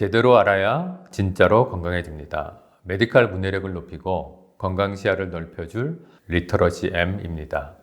제대로 알아야 진짜로 건강해집니다. 메디칼 문해력을 높이고 건강 시야를 넓혀줄 리터러시 M입니다.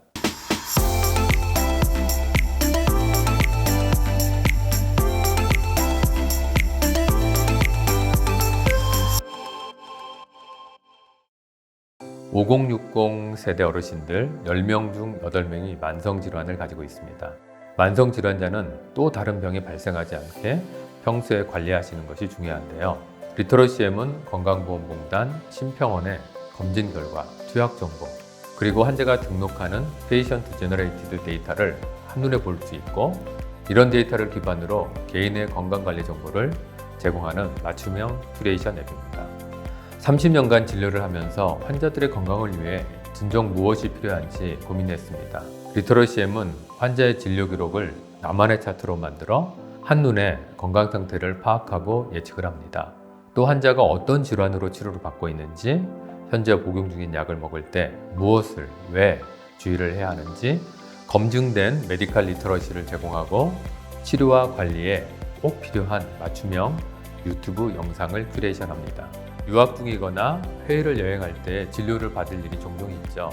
(5060) 세대 어르신들 (10명) 중 (8명이) 만성질환을 가지고 있습니다. 만성질환자는 또 다른 병이 발생하지 않게 평소에 관리하시는 것이 중요한데요. 리터러시엠은 건강보험공단 심평원의 검진 결과, 투약 정보, 그리고 환자가 등록하는 페이션트 제너레이티드 데이터를 한눈에 볼 수 있고 이런 데이터를 기반으로 개인의 건강관리 정보를 제공하는 맞춤형 큐레이션 앱입니다. 30년간 진료를 하면서 환자들의 건강을 위해 진정 무엇이 필요한지 고민했습니다. 리터러시엠은 환자의 진료 기록을 나만의 차트로 만들어 한눈에 건강 상태를 파악하고 예측을 합니다. 또 환자가 어떤 질환으로 치료를 받고 있는지, 현재 복용 중인 약을 먹을 때 무엇을 왜 주의를 해야 하는지 검증된 메디칼 리터러시를 제공하고 치료와 관리에 꼭 필요한 맞춤형 유튜브 영상을 큐레이션합니다. 유학 중이거나 해외를 여행할 때 진료를 받을 일이 종종 있죠.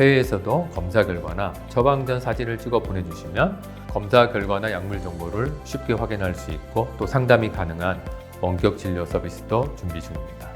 해외에서도 검사 결과나 처방 전 사진을 찍어 보내주시면 검사 결과나 약물 정보를 쉽게 확인할 수 있고 또 상담이 가능한 원격 진료 서비스도 준비 중입니다.